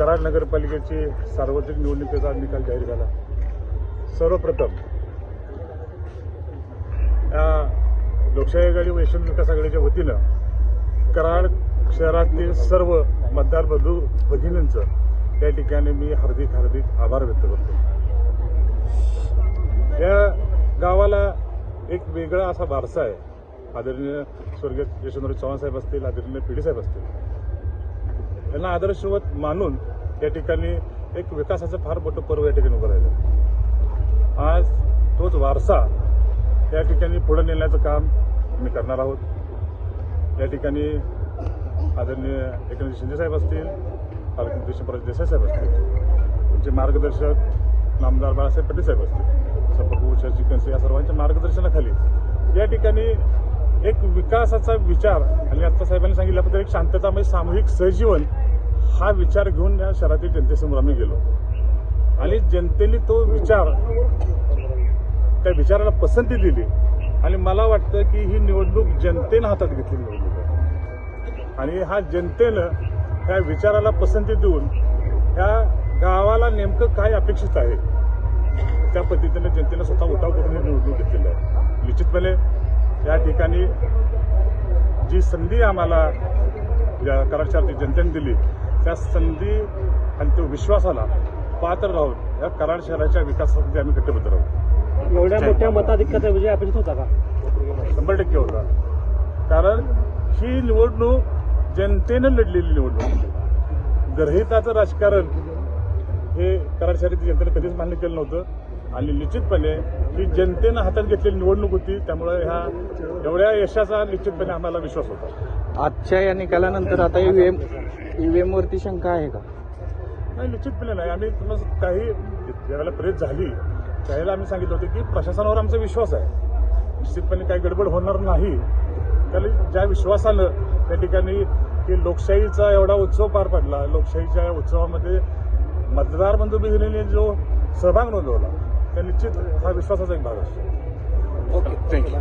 कराड नगरपालिकेची सार्वत्रिक निवडणुकीचा निकाल जाहीर झाला. सर्वप्रथम या लोकशाही आघाडी वैश्विक विकास आघाडीच्या वतीनं कराड शहरातील सर्व मतदार बंधू भगिनींचं त्या ठिकाणी मी हार्दिक हार्दिक आभार व्यक्त करतो. या गावाला एक वेगळा असा वारसा आहे. आदरणीय स्वर्गीय यशवंतराव चव्हाण साहेब असतील आदरणीय पिढी साहेब असतील. यांना आदर्शवत मानून या ठिकाणी एक विकासाचं फार मोठं पर्व या ठिकाणी उभं राहिलं. आज तोच वारसा या ठिकाणी पुढे नेण्याचं काम आम्ही करणार आहोत. या ठिकाणी आदरणीय एकनाथ शिंदेसाहेब असतील पालकमंत्री शंभराज देसाई साहेब असतील त्यांचे मार्गदर्शक नामदार बाळासाहेब पाटील साहेब असतील संपर्क शशी कंसे या सर्वांच्या मार्गदर्शनाखाली या ठिकाणी एक विकासाचा विचार आणि आत्ता साहेबांनी सांगितल्याबद्दल एक शांततामय सामूहिक सहजीवन हा विचार घेऊन या शहरातील जनतेसमोर आम्ही गेलो. आणि जनतेने तो विचार त्या विचाराला पसंती दिली. आणि मला वाटतं की ही निवडणूक जनतेनं हातात घेतली निवडणूक आहे. आणि हा जनतेनं ह्या विचाराला पसंती देऊन ह्या गावाला नेमकं काय अपेक्षित आहे त्या पद्धतीने जनतेनं स्वतः उठाव करून ही निवडणूक घेतलेली आहे. निश्चितपणे या ठिकाणी जी संधी आम्हाला या कराड शहरातील जनतेने दिली. त्या संधी आणि त्या विश्वासाला पात्र राहून या कराड शहराच्या विकासासाठी आम्ही कटिबद्ध राहू. एवढ्या मोठ्या मताधिक्याचा विजय अपेक्षित होता का? शंभर टक्के होता. कारण ही निवडणूक जनतेनं लढलेली निवडणूक. गर्हिताचं राजकारण हे कराड शहरातील जनतेने कधीच मान्य केलं नव्हतं. आणि निश्चितपणे ही जनतेनं हातात घेतलेली निवडणूक होती. त्यामुळे ह्या एवढ्या यशाचा निश्चितपणे आम्हाला विश्वास होता. आजच्या या निकालानंतर आता ईव्हीएम ईव्हीएम वरती शंका आहे का? नाही निश्चितपणे नाही. आम्ही तुम्हाला काही ज्यावेळेला प्रेस झाली त्यावेळेला आम्ही सांगितलं होतं की प्रशासनावर आमचा विश्वास आहे. निश्चितपणे काही गडबड होणार नाही. त्याला ज्या विश्वासानं त्या ठिकाणी की लोकशाहीचा एवढा उत्सव पार पडला. लोकशाहीच्या या उत्सवामध्ये मतदार बंधू भगिनीने जो सहभाग नोंदवला त्या निश्चित हा विश्वासाचा एक भाग असतो. Okay thank you